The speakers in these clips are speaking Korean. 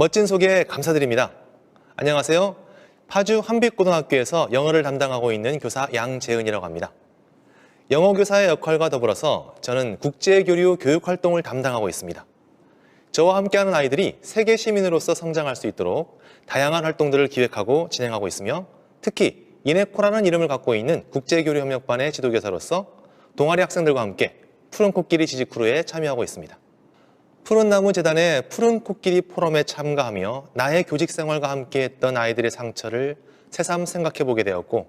멋진 소개 감사드립니다. 안녕하세요. 파주 한빛고등학교에서 영어를 담당하고 있는 교사 양재은이라고 합니다. 영어 교사의 역할과 더불어서 저는 국제교류 교육 활동을 담당하고 있습니다. 저와 함께하는 아이들이 세계 시민으로서 성장할 수 있도록 다양한 활동들을 기획하고 진행하고 있으며 특히 이네코라는 이름을 갖고 있는 국제교류협력반의 지도교사로서 동아리 학생들과 함께 푸른 코끼리 지지크루에 참여하고 있습니다. 푸른 나무 재단의 푸른 코끼리 포럼에 참가하며 나의 교직 생활과 함께했던 아이들의 상처를 새삼 생각해 보게 되었고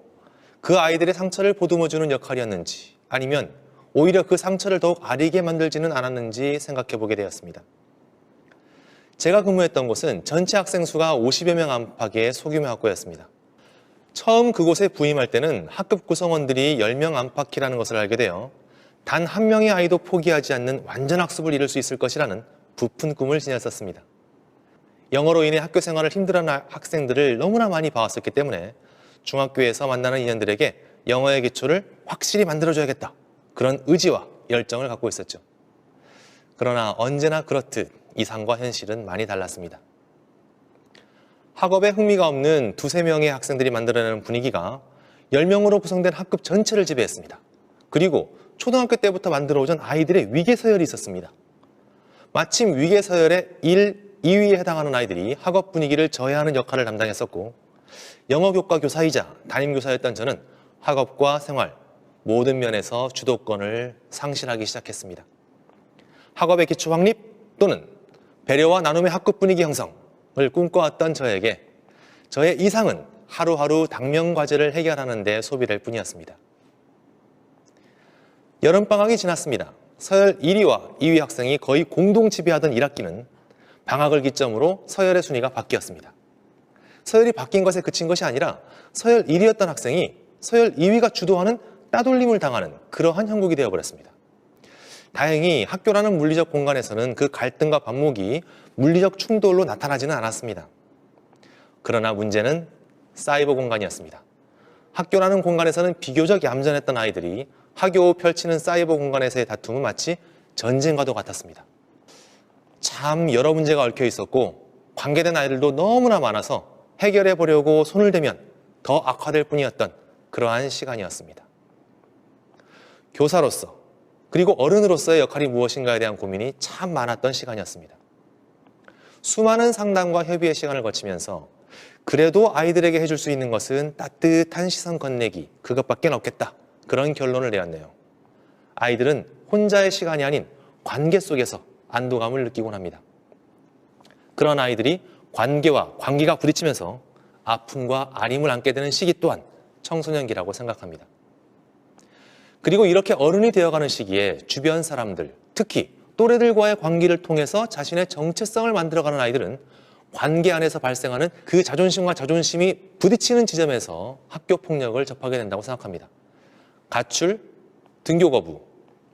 그 아이들의 상처를 보듬어주는 역할이었는지 아니면 오히려 그 상처를 더욱 아리게 만들지는 않았는지 생각해 보게 되었습니다. 제가 근무했던 곳은 전체 학생 수가 50여 명 안팎의 소규모 학교였습니다. 처음 그곳에 부임할 때는 학급 구성원들이 10명 안팎이라는 것을 알게 되어 단 한 명의 아이도 포기하지 않는 완전 학습을 이룰 수 있을 것이라는 부푼 꿈을 지녔었습니다. 영어로 인해 학교 생활을 힘들어하는 학생들을 너무나 많이 봐왔었기 때문에 중학교에서 만나는 인연들에게 영어의 기초를 확실히 만들어줘야겠다. 그런 의지와 열정을 갖고 있었죠. 그러나 언제나 그렇듯 이상과 현실은 많이 달랐습니다. 학업에 흥미가 없는 두세 명의 학생들이 만들어내는 분위기가 10명으로 구성된 학급 전체를 지배했습니다. 그리고 초등학교 때부터 만들어오던 아이들의 위계 서열이 있었습니다. 마침 위계 서열의 1, 2위에 해당하는 아이들이 학업 분위기를 저해하는 역할을 담당했었고 영어 교과 교사이자 담임 교사였던 저는 학업과 생활 모든 면에서 주도권을 상실하기 시작했습니다. 학업의 기초 확립 또는 배려와 나눔의 학급 분위기 형성을 꿈꿔왔던 저에게 저의 이상은 하루하루 당면 과제를 해결하는 데 소비될 뿐이었습니다. 여름방학이 지났습니다. 서열 1위와 2위 학생이 거의 공동 지배하던 1학기는 방학을 기점으로 서열의 순위가 바뀌었습니다. 서열이 바뀐 것에 그친 것이 아니라 서열 1위였던 학생이 서열 2위가 주도하는 따돌림을 당하는 그러한 형국이 되어버렸습니다. 다행히 학교라는 물리적 공간에서는 그 갈등과 반목이 물리적 충돌로 나타나지는 않았습니다. 그러나 문제는 사이버 공간이었습니다. 학교라는 공간에서는 비교적 얌전했던 아이들이 학교 후 펼치는 사이버 공간에서의 다툼은 마치 전쟁과도 같았습니다. 참 여러 문제가 얽혀 있었고 관계된 아이들도 너무나 많아서 해결해 보려고 손을 대면 더 악화될 뿐이었던 그러한 시간이었습니다. 교사로서 그리고 어른으로서의 역할이 무엇인가에 대한 고민이 참 많았던 시간이었습니다. 수많은 상담과 협의의 시간을 거치면서 그래도 아이들에게 해줄 수 있는 것은 따뜻한 시선 건네기 그것밖에 없겠다. 그런 결론을 내었네요. 아이들은 혼자의 시간이 아닌 관계 속에서 안도감을 느끼곤 합니다. 그런 아이들이 관계와 관계가 부딪히면서 아픔과 아림을 안게 되는 시기 또한 청소년기라고 생각합니다. 그리고 이렇게 어른이 되어가는 시기에 주변 사람들, 특히 또래들과의 관계를 통해서 자신의 정체성을 만들어가는 아이들은 관계 안에서 발생하는 그 자존심과 자존심이 부딪히는 지점에서 학교 폭력을 접하게 된다고 생각합니다. 가출, 등교 거부,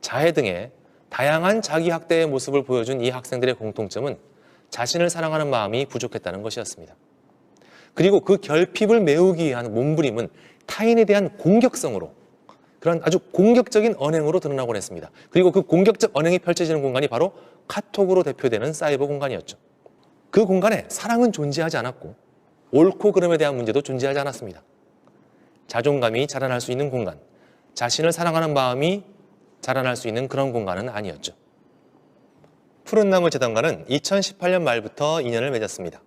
자해 등의 다양한 자기 학대의 모습을 보여준 이 학생들의 공통점은 자신을 사랑하는 마음이 부족했다는 것이었습니다. 그리고 그 결핍을 메우기 위한 몸부림은 타인에 대한 공격성으로 그런 아주 공격적인 언행으로 드러나곤 했습니다. 그리고 그 공격적 언행이 펼쳐지는 공간이 바로 카톡으로 대표되는 사이버 공간이었죠. 그 공간에 사랑은 존재하지 않았고 옳고 그름에 대한 문제도 존재하지 않았습니다. 자존감이 자라날 수 있는 공간, 자신을 사랑하는 마음이 자라날 수 있는 그런 공간은 아니었죠. 푸른 나무 재단과는 2018년 말부터 인연을 맺었습니다.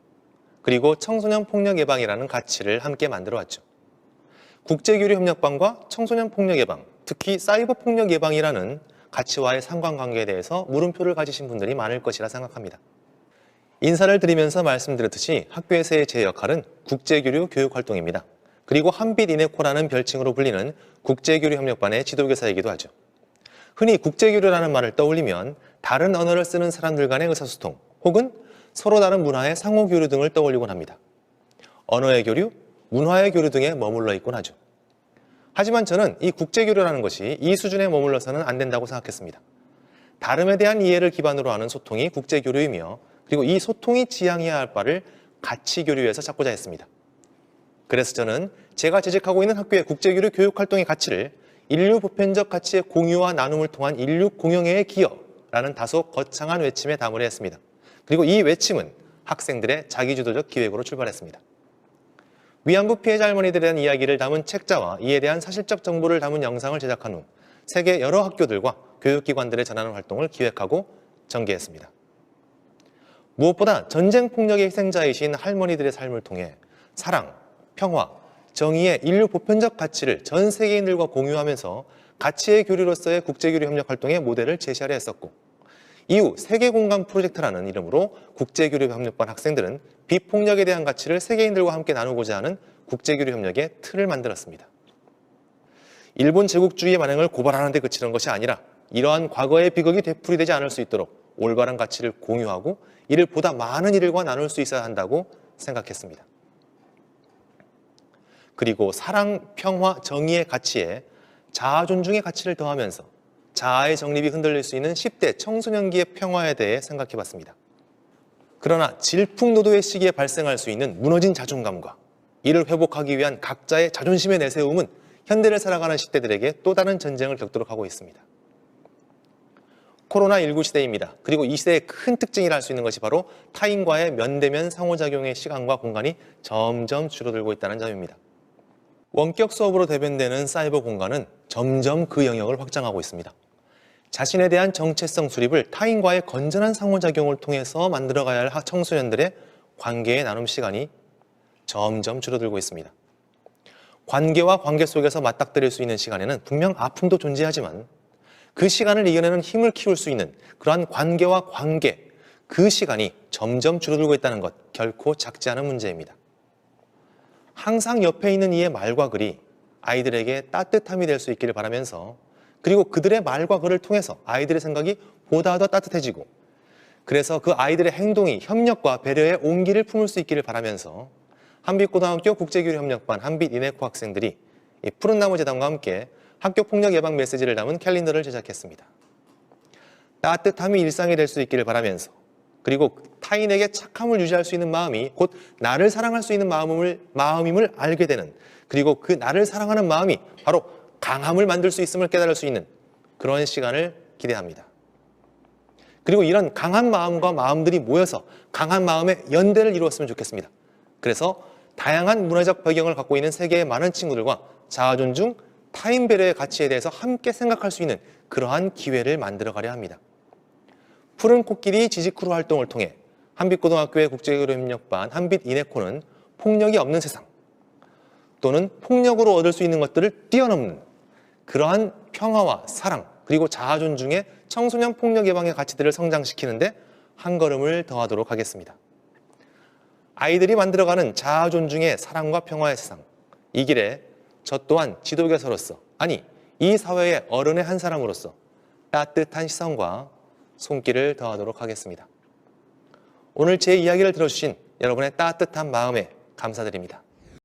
그리고 청소년 폭력 예방이라는 가치를 함께 만들어 왔죠. 국제교류협력반과 청소년 폭력 예방, 특히 사이버 폭력 예방이라는 가치와의 상관관계에 대해서 물음표를 가지신 분들이 많을 것이라 생각합니다. 인사를 드리면서 말씀드렸듯이 학교에서의 제 역할은 국제교류 교육 활동입니다. 그리고 한빛 이네코라는 별칭으로 불리는 국제교류협력반의 지도교사이기도 하죠. 흔히 국제교류라는 말을 떠올리면 다른 언어를 쓰는 사람들 간의 의사소통 혹은 서로 다른 문화의 상호교류 등을 떠올리곤 합니다. 언어의 교류, 문화의 교류 등에 머물러 있곤 하죠. 하지만 저는 이 국제교류라는 것이 이 수준에 머물러서는 안 된다고 생각했습니다. 다름에 대한 이해를 기반으로 하는 소통이 국제교류이며 그리고 이 소통이 지향해야 할 바를 가치교류에서 찾고자 했습니다. 그래서 저는 제가 재직하고 있는 학교의 국제교류 교육활동의 가치를 인류 보편적 가치의 공유와 나눔을 통한 인류 공영회의 기여라는 다소 거창한 외침에 담으려 했습니다. 그리고 이 외침은 학생들의 자기주도적 기획으로 출발했습니다. 위안부 피해자 할머니들에 대한 이야기를 담은 책자와 이에 대한 사실적 정보를 담은 영상을 제작한 후 세계 여러 학교들과 교육기관들에 전하는 활동을 기획하고 전개했습니다. 무엇보다 전쟁 폭력의 희생자이신 할머니들의 삶을 통해 사랑, 평화, 정의의 인류 보편적 가치를 전 세계인들과 공유하면서 가치의 교류로서의 국제교류 협력 활동의 모델을 제시하려 했었고 이후 세계공감 프로젝트라는 이름으로 국제교류 협력반 학생들은 비폭력에 대한 가치를 세계인들과 함께 나누고자 하는 국제교류 협력의 틀을 만들었습니다. 일본 제국주의의 만행을 고발하는 데 그치는 것이 아니라 이러한 과거의 비극이 되풀이되지 않을 수 있도록 올바른 가치를 공유하고 이를 보다 많은 이들과 나눌 수 있어야 한다고 생각했습니다. 그리고 사랑, 평화, 정의의 가치에 자아 존중의 가치를 더하면서 자아의 정립이 흔들릴 수 있는 10대 청소년기의 평화에 대해 생각해 봤습니다. 그러나 질풍노도의 시기에 발생할 수 있는 무너진 자존감과 이를 회복하기 위한 각자의 자존심의 내세움은 현대를 살아가는 10대들에게 또 다른 전쟁을 겪도록 하고 있습니다. 코로나19 시대입니다. 그리고 이 시대의 큰 특징이라 할 수 있는 것이 바로 타인과의 면대면 상호작용의 시간과 공간이 점점 줄어들고 있다는 점입니다. 원격 수업으로 대변되는 사이버 공간은 점점 그 영역을 확장하고 있습니다. 자신에 대한 정체성 수립을 타인과의 건전한 상호작용을 통해서 만들어가야 할 청소년들의 관계의 나눔 시간이 점점 줄어들고 있습니다. 관계와 관계 속에서 맞닥뜨릴 수 있는 시간에는 분명 아픔도 존재하지만 그 시간을 이겨내는 힘을 키울 수 있는 그러한 관계와 관계, 그 시간이 점점 줄어들고 있다는 것 결코 작지 않은 문제입니다. 항상 옆에 있는 이의 말과 글이 아이들에게 따뜻함이 될 수 있기를 바라면서 그리고 그들의 말과 글을 통해서 아이들의 생각이 보다 더 따뜻해지고 그래서 그 아이들의 행동이 협력과 배려의 온기를 품을 수 있기를 바라면서 한빛고등학교 국제교류협력반 한빛이네코 학생들이 이 푸른나무 재단과 함께 학교 폭력 예방 메시지를 담은 캘린더를 제작했습니다. 따뜻함이 일상이 될 수 있기를 바라면서 그리고 타인에게 착함을 유지할 수 있는 마음이 곧 나를 사랑할 수 있는 마음을, 마음임을 알게 되는 그리고 그 나를 사랑하는 마음이 바로 강함을 만들 수 있음을 깨달을 수 있는 그런 시간을 기대합니다. 그리고 이런 강한 마음과 마음들이 모여서 강한 마음의 연대를 이루었으면 좋겠습니다. 그래서 다양한 문화적 배경을 갖고 있는 세계의 많은 친구들과 자아 존중, 타인 배려의 가치에 대해서 함께 생각할 수 있는 그러한 기회를 만들어 가려 합니다. 푸른 코끼리 지지크루 활동을 통해 한빛고등학교의 국제교류협력반 한빛이네코는 폭력이 없는 세상 또는 폭력으로 얻을 수 있는 것들을 뛰어넘는 그러한 평화와 사랑 그리고 자아 존중의 청소년 폭력 예방의 가치들을 성장시키는데 한 걸음을 더하도록 하겠습니다. 아이들이 만들어가는 자아 존중의 사랑과 평화의 세상 이 길에 저 또한 지도교사로서 아니 이 사회의 어른의 한 사람으로서 따뜻한 시선과 손길을 더하도록 하겠습니다. 오늘 제 이야기를 들어주신 여러분의 따뜻한 마음에 감사드립니다.